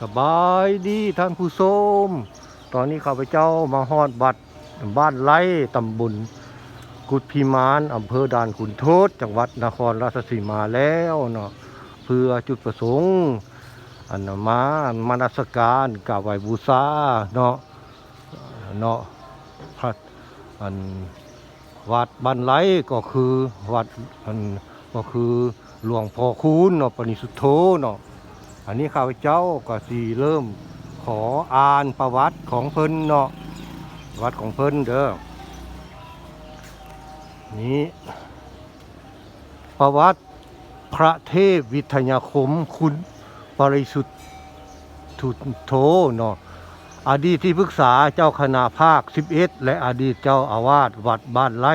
สบายดีท่านผู้ชมตอนนี้ข้าพเจ้ามาฮอดบัดบ้านไร่ตำบลกุดพิมานอำเภอด่านขุนทดจังหวัดนครราชสีมาแล้วเนาะเพื่อจุดประสงค์ อันมามานัสการกราบไหว้บูชาเนาะเนาะพระอันวัดบ้านไร่ก็คือวัดอันก็คือหลวงพ่อคูณเนาะปณิสุทโธเนาะ อันนี้ข้าพเจ้าก็สีเริ่มขออ่านประวัติของเพิ่นเนาะประวัติของเพิ่นเด้อนี้ประวัติพระเทพวิทยาคมคุณปริสุทธทุโธเนาะอดีตที่ปรึกษาเจ้าคณะภาค 11 และอดีตเจ้าอาวาสวัดบ้านไร่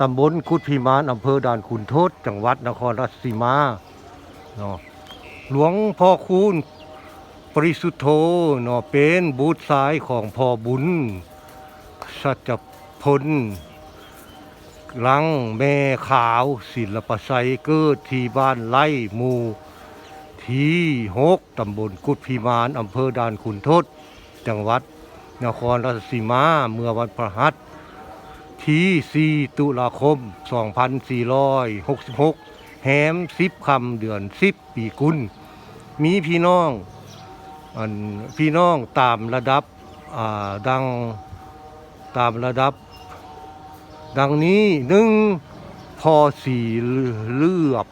ตำบลกุดพิมานอำเภอด่านขุนทดจังหวัดนครราชสีมาเนาะ หลวงพ่อคูณ ปริสุทธโธนาะเป็นบุตรสายของพ่อบุญ สัจพลลังแม่ขาวศิลปไสเกิดที่บ้านไร่หมู่ที่หกตำบลกุดพิมานอำเภอด่านขุนทด จังหวัด นครราชสีมา เมื่อวันพฤหัสที่ 4 ตุลาคม 2466 แหม 10 คำ เดือน 10 ปีกุล มีพี่น้องอันพี่น้องตามระดับอ่าดังตามระดับ ดังนี้หนึ่งพอสีเลือบ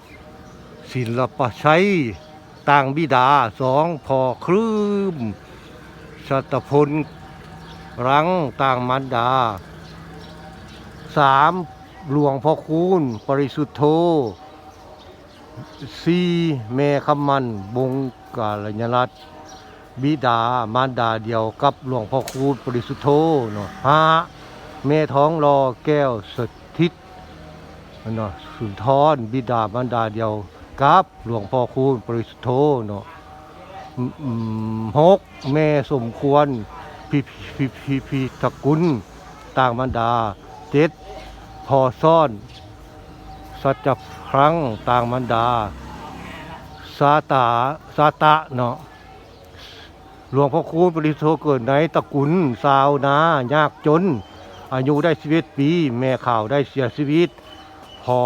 ศิลปะใชัยต่างบิดาสองพอคลืมสัตพลรังต่างมันดาสามหลวงพ่อคูณ ปริสุทธโธ สีแม่คำมันบงกาลญรัตน์บิดามารดาเดียวกับหลวงพ่อคูณปริสุทธโธเนาะห้าแม่ท้องรอแก้วสถิตเนาะสุนทรบิดามารดาเดียวกับหลวงพ่อคูณปริสุทธโธเนาะหกแม่สมควรพิพิพิพิตะกุลต่างมารดาเจ็ดพอซ่อนสัจ ครั้งต่างมันดา สาตาสาตะเนาะหลวงพ่อคูณปริโทเกิดในตระกุลสาวนายากจน อายุได้ชีวิตปี แม่ข่าวได้เสียชีวิต พอ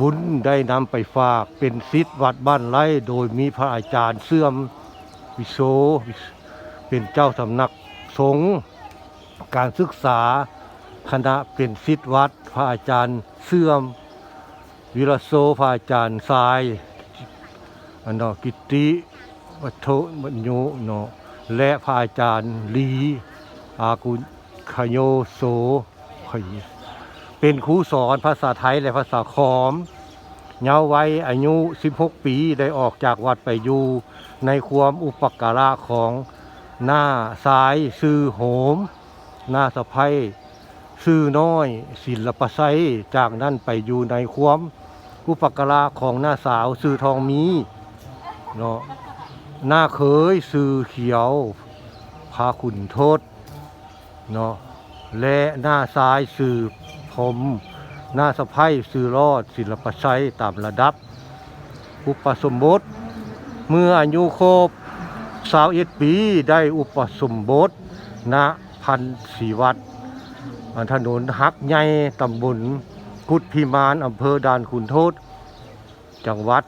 บุญได้นำไปฝากเป็นศิษย์วัดบ้านไร่โดยมีพระอาจารย์เสื่อมวิโสเป็นเจ้าสำนักสงฆ์การศึกษาคณะเป็นศิษย์วัด พระอาจารย์เสื่อม วิรโสพาจารย์ทรายอันนาะกิตติวัโธมัญโยเนาะและพาจารย์ลี อากุขโยโสขยเป็นครูสอนภาษาไทยและภาษาขอมเยาว์วัยอายุ 16 ปีได้ออกจากวัดไปอยู่ในความอุปการะของหน้าซ้ายซื่อโหม หน้าสะพ้ยซื่อน้อย ศิลปไซจากนั้นไปอยู่ในความ อุปการะของหน้าสาวซื่อทองมีเนาะหน้าเคยซื่อเขียวพาขุนโทษเนาะและหน้าซ้ายซื่อผม หน้าสะพ้ายซื่อรอดศิลปไซตามระดับ อุปสมบท เมื่ออายุครบสาวเอ็ดปีได้อุปสมบทณพันศีวัดถนนหักใหญ่ตำบล กุดพิมานอำเภอด่านขุนโทษจังหวัด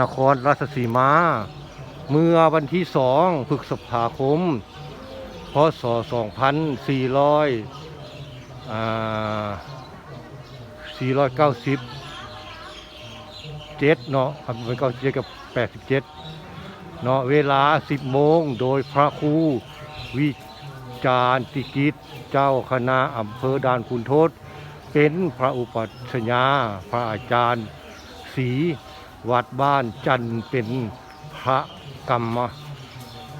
นครราชสีมา เมื่อวันที่สองพฤษภาคม พศ 2400อ่า490เจ็ดเนาะครับเป็นเก้าเจ็ดกับ 87 เนาะเวลา 10 โมงโดยพระครูวิจารติกิจเจ้าคณะอำเภอด่านคุณโทษ เป็นพระอุปัชฌาพระอาจารย์ศรีวัดบ้านจันเป็นพระกรรม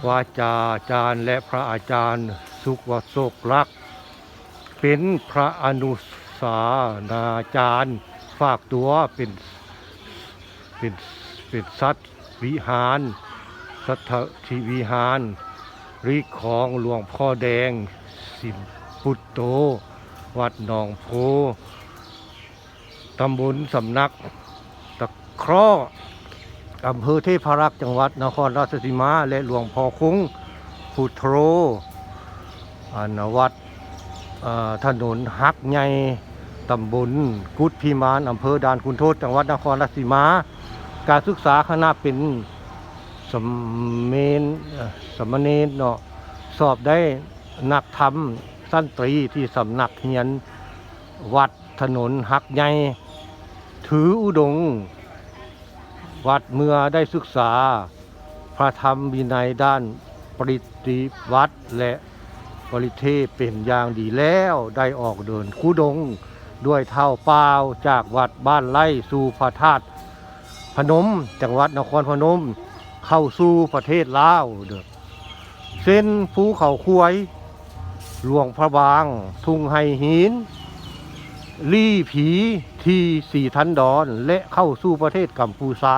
วาจาจารย์และพระอาจารย์สุขวโศกรัก เป็นพระอนุสานาจารย์ฝากตัวเป็นเป็นเป็นสัตว์วิหารสัทธิวิหารริของหลวงพ่อแดงสิมพุตโต วัดหนองโพตำบลสำนัก ตะคราะห์อำเภอเทพารักษ์จังหวัดนครราชสีมา และหลวงพ่อคุ้งพุทโธอันวัดถนนฮักใหญ่ตำบลกุดพิมานอำเภอด่านคุณโทษจังหวัดนครราชสีมา การศึกษาคณะเป็นสมเมนเอ่อสมณเณรเนาะสอบได้นักธรรม สั้นตรีที่สำนักเฮียนวัดถนนหักใหญ่ถืออุดง วัดเมื่อได้ศึกษา พระธรรมวินัยด้านปริติวัดและปริเทศเป็นอย่างดีแล้วได้ออกเดินคูดงด้วยเท้าเปล่าจากวัดบ้านไร่สู่พระธาตุพนมจังหวัดนครพนม เข้าสู่ประเทศลาวเด้อเส้นภูเขาควย หลวงพระบาง ทุ่งไฮหิน ลี่ผีที่สี่ทันดอน และเข้าสู่ประเทศกัมพูชา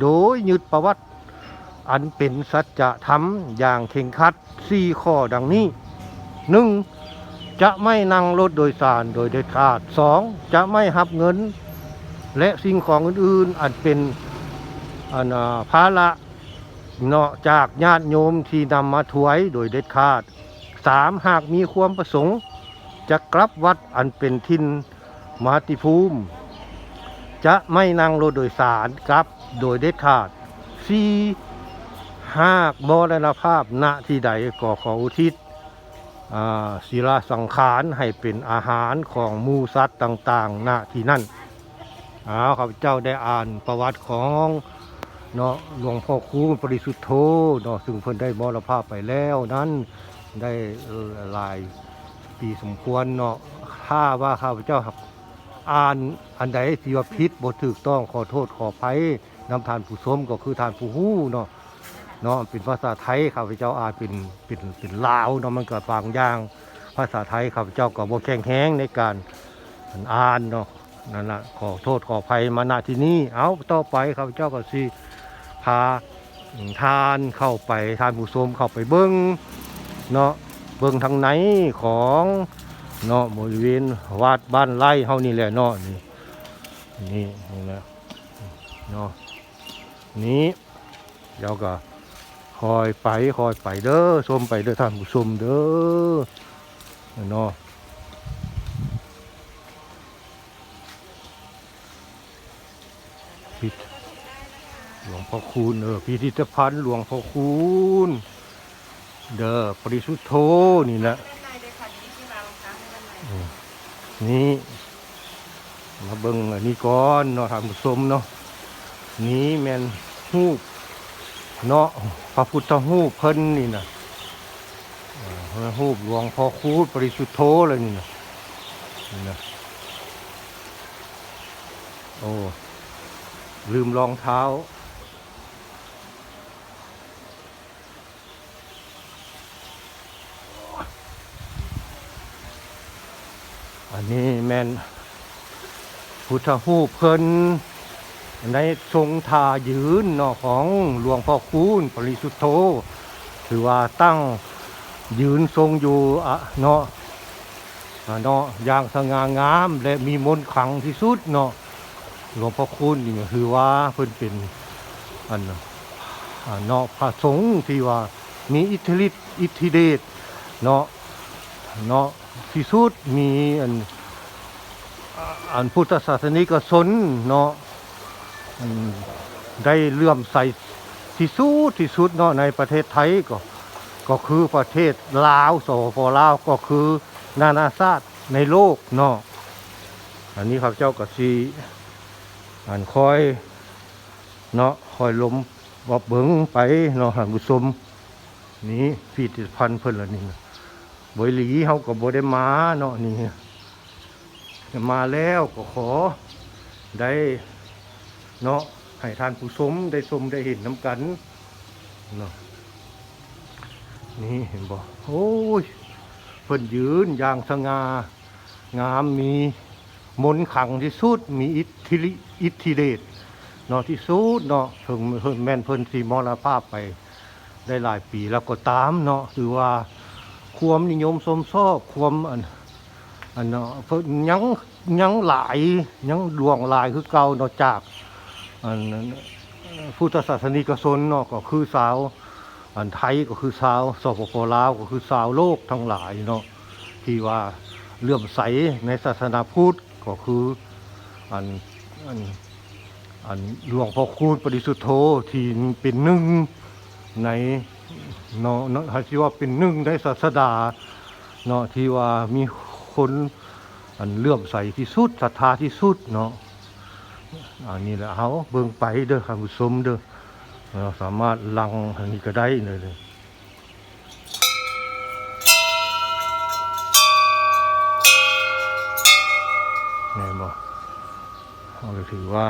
โดยยึดประวัติ อันเป็นสัจธรรมอย่างเข่งคัดสี่ข้อดังนี้หนึ่งจะไม่นั่งรถโดยสารโดยเด็ดขาดสองจะไม่หับเงิน และสิ่งของอื่นๆ อันเป็นอันาภาระเนาะจากญาติโยมที่นำมาถวายโดยเด็ดขาด สามหากมีความประสงค์ จะกลับวัดอันเป็นทินมาติภูมิ จะไม่นั่งรถโดยสารกลับโดยเด็ดขาดสี่หากมรณภาพณที่ใดก็ขออุทิศอ่าศิลาสังขารให้เป็นอาหารของมูสัตว์ต่างๆณที่นั่นเอาวข้าพเจ้าได้อ่านประวัติของเนาะหลวงพ่อคูณปริสุทธโธเนาะซึ่งเพิ่นได้มรณภาพไปแล้วนั้น ได้หลายปีสมควรเนาะถ้าว่าข้าพเจ้าครับอ่านอันใดที่ว่าผิดบ่ถูกต้องขอโทษขออภัยนำทานผู้ชมก็คือทานผู้ฮู้เนาะเนาะเป็นภาษาไทยข้าพเจ้าอ่านเป็นเป็นเป็นลาวเนาะมันก็บางอย่างภาษาไทยข้าพเจ้าก็บ่แข็งแรงในการอ่านเนาะนั่นน่ะขอโทษขออภัยมาณที่นี้เอาต่อไปข้าพเจ้าก็สิพาทานเข้าไปทานผู้ชมเข้าไปเบิ่ง เนาะเบิ่งทางไหนของเนาะบริเวณวัดบ้านไร่เฮานี่แหละเนาะนี่นี่นี่แหละเนาะนี้เราก็คอยไปคอยไปเด้อชมไปเด้อท่านผู้ชมเด้อเนาะพิหลวงพ่อคูณเออพิพิธภัณฑ์หลวงพ่อคูณ เด้อปริสุทธโธนี่แหละอืมนี่มาเบิ่งอันนี้ก่อนเนาะท่านผู้ชมเนาะนี่แม่นฮูปเนาะพระพุทธฮูปเพิ่นนี่นะอ่าฮูปหลวงพ่อคูณปริสุทธโธเลยนี่นะนี่นะโอ้ลืมรองเท้า อันนี้แม่นพุทธหูเพิ่นในทรงทายืนเนาะของหลวงพ่อคูณปริสุทธโธถือว่าตั้งยืนทรงอยู่อะเนาะอ่าเนาะอย่างสง่างามและมีมนต์ขลังที่สุดเนาะหลวงพ่อคูณนี่คือว่าเพิ่นเป็นอันอ่าเนาะพระสงฆ์ที่ว่ามีอิทธิฤทธิ์อิทธิเดชเนาะเนาะ ที่สุดมีอันอันพุทธศาสนิกชนเนาะได้เลื่อมใสที่สุดที่สุดเนาะในประเทศไทยก็ก็คือประเทศลาวสปลาวก็คือนานาชาติในโลกเนาะอันนี้ข้าเจ้าก็สีอันคอยเนาะคอยล้มบอบเบิงไปเนาะท่านผู้ชมนี่พิพิธภัณฑ์เพิ่นละนี่นะ บอยหลีเขาก็บ่ได้มาเนาะนี่มาแล้วก็ขอได้เนาะให้ทานผู้ชมได้ชมได้เห็นน้ำกันเนาะนี่เห็นบ่โอ้ยเพิ่นยืนอย่างสง่างามมีมนขังที่สุดมีอิทธิฤอิทธิเดชเนาะที่สุดเนาะถึงเพิ่นแม่นเพิ่นสีมรภาพไปได้หลายปีแล้วก็ตามเนาะคือว่า ความนิยมสมชอบความอันอันเนาะยังยังหลายยังดวงหลายคือเก่านอกจากอันนั้นพุทธศาสนิกชนเนาะก็คือสาว อันไทยก็คือสาวสปปลาวก็คือสาวโลกทั้งหลายเนาะที่ว่าเลื่อมใสในศาสนาพุทธก็คืออันอันอันหลวงพ่อคูณปริสุทธโธที่เป็นหนึ่งใน เนาะเนาะที่ว่าเป็นหนึ่งในศาสดาเนาะที่ว่ามีคนอันเลื่อมใสที่สุดศรัทธาที่สุดเนาะอันนี้แหละเขาเบิ่งไปเด้อครับผู้ชมเด้อเราสามารถลังทางนี้ก็ได้เลยเลยแน่บ่เราก็ถือว่า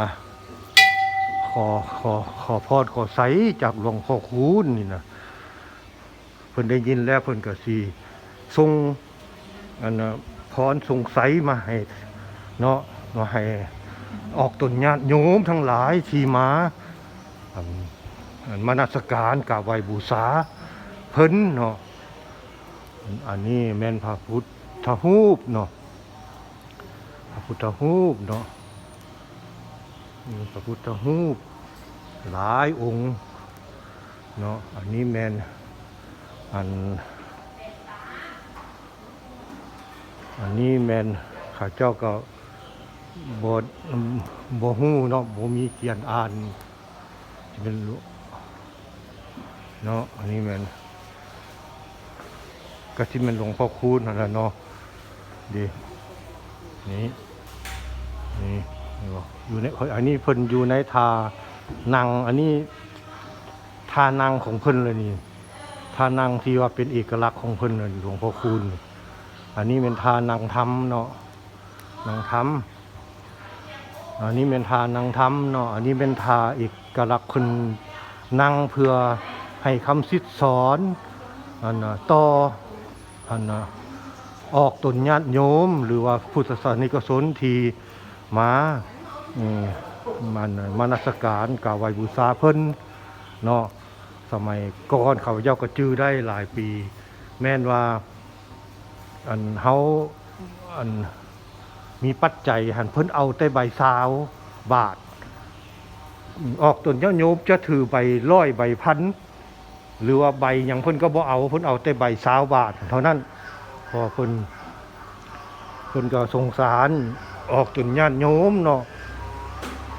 ขอขอขอพรขอใสจากหลวงพ่อคูณนี่นะ พิ่นได้ยินแล้วเพิ่นก็สิส่งอันน่ะพรส่งใสมาให้เนาะมาให้ออกตนญาติโยมทั้งหลายที่มาอันมานัสการกราบไหวบูชาเพิ่นเนาะอันนี้แม่นพระพุทธรูปเนาะพระพุทธรูปเนาะพระพุทธรูปหลายองค์เนาะอันนี้แม่น อัน อันนี้แมนข้าเจ้าก็บ่บ่ฮู้เนาะบ่มีเขียนอ่านเป็นรู้เนาะอันนี้แมนก็ที่มันหลวงพ่อคูณนั่นแหละเนาะดีนี่นี่นี่บ่อยู่ในอันนี้เพิ่นอยู่ในทานังอันนี้ทานังของเพิ่นเลยนี่ ท่านังที่ว่าเป็นเอกลักษณ์ของเพิ่นหลวงพ่อคูณอันนี้เป็นท่านังธรรมเนาะนังธรรมอันนี้เป็นท่านังธรรมเนาะอันนี้เป็นท่าเอกลักษณ์คนนั่งเพื่อให้คำสิทธิสอนอันนะต่ออันนะออกตนญาติโยม หรือว่าพุทธศาสนิกชนที่มาอืมมันมานัสการกาบไวบูชาเพิ่นเนาะ สมัยก่อนเขาเจ้าก็จื้อได้หลายปี แม่นว่า อันเฮาอันมีปัจจัยหันเพิ่นเอาแต่ใบสาวบาท ออกตนเจ้าโยมจะถือใบร้อยใบพันหรือว่าใบหยังเพิ่นก็บ่เอาเพิ่นเอาแต่ใบสาวบาท เท่านั้นพอเพิ่นเพิ่นก็สงสารออกจนญาติโยมเนาะ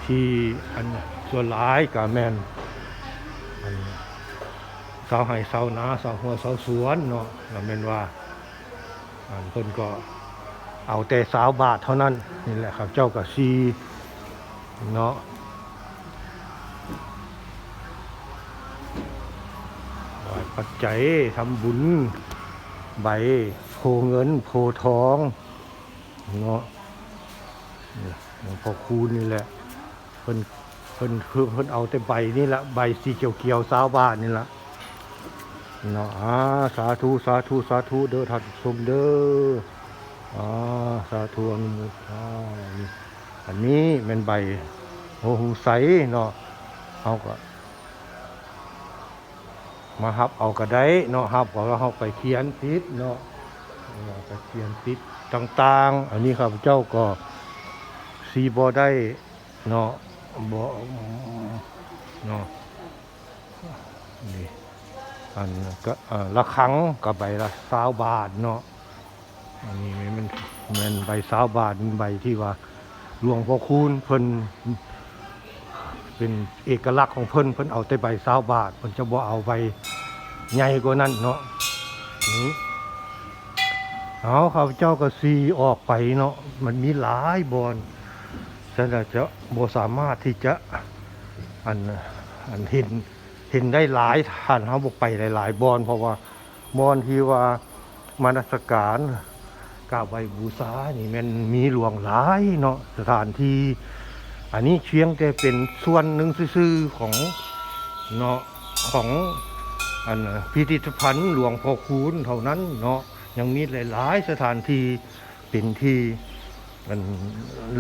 ที่อันส่วนหลายก็แม่นอัน สาวไห้สาวนาสาวหัวสาวสวนเนาะก็แม่นว่าอันเพิ่นก็เอาแต่สาวบาทเท่านั้นนี่แหละครับเจ้ากับซีเนาะปัจจัยทำบุญใบโพเงินโพทองเนาะหลวงพ่อคูนี่แหละเพิ่นเพิ่นเพิ่นเอาแต่ใบนี่แหละใบสีเขียวเขียวสาวบาทนี่แหละ เนาะอ่าสาธุสาธุสาธุเด้อท่านผู้ชมเด้ออ๋อสาธุอนุโมทนาอันนี้เป็นใบโหหูใสเนาะเอาก็มาฮับเอาก็ได้เนาะฮับก็เอาไปเขียนติดเนาะไปเขียนติดต่าง ๆ อันนี้ครับเจ้าก็สีบอได้เนาะบอเนาะนี่ อันก็เอ่อละครั้งกับใบละสาวบาทเนาะอันนี้มันมันใบสาวบาทมันใบที่ว่าหลวงพ่อคูณเพิ่นเป็นเอกลักษณ์ของเพิ่นเพิ่นเอาแต่ใบสาวบาทเพิ่นจะบ่เอาใบใหญ่กว่านั้นเนาะนี่เอาข้าพเจ้าก็ซีออกไปเนาะมันมีหลายบอนฉันจจะบ่สามารถที่จะอันอันเห็น เห็นได้หลายท่านเขาบอกไปหลายๆบอนเพราะว่าบอนที่ว่ามานัสการกาบไหว้บูชานี่มันมีหลวงหลายเนาะสถานที่ อันนี้เชียงแต่เป็นส่วนหนึ่งซื่อของเนาะของอันพิพิธภัณฑ์หลวงพ่อคูณเท่านั้นเนาะยังมีหลาย ๆ สถานที่เป็นที่มัน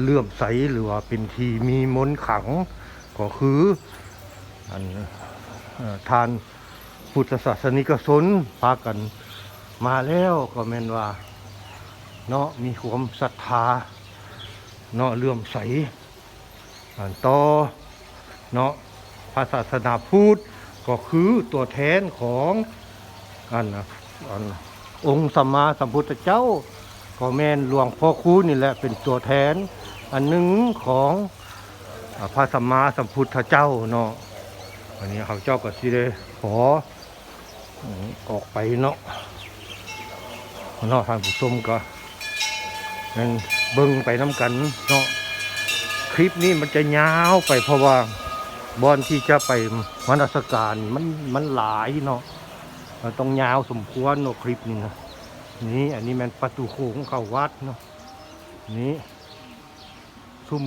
เลื่อมใสหรือว่าเป็นที่มีมนต์ขังก็คืออัน ทานพุทธศาสนิกชนพากันมาแล้วก็แม่นว่าเนาะมีความศรัทธาเนาะเลื่อมใสอ่านต่อเนาะพระศาสนาพุทธก็คือตัวแทนของอันนะอันองค์สัมมาสัมพุทธเจ้า ก็แม่นหลวงพ่อคูณนี่แหละเป็นตัวแทน อันหนึ่งของพระสัมมาสัมพุทธเจ้าเนาะ อันนี้เขาเจ้าก็สิได้ขอออกไปเนาะเนาะทางผู้ชมก็นั่นเบิ่งไปน้ำกันเนาะคลิปนี้มันจะยาวไปเพราะว่าบอนที่จะไปมนสการมันมันหลายเนาะมันต้องยาวสมควรเนาะคลิปนี้นะนี่อันนี้มันประตูโค้งเข้าวัดเนาะนี่ซุ่ม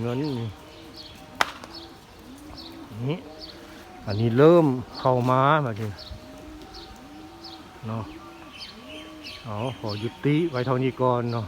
เงินนี่ นี้ อันนี้เริ่มเข้ามาแบบนี้เนาะเอาขอยุติไว้เท่านี้ก่อนเนาะ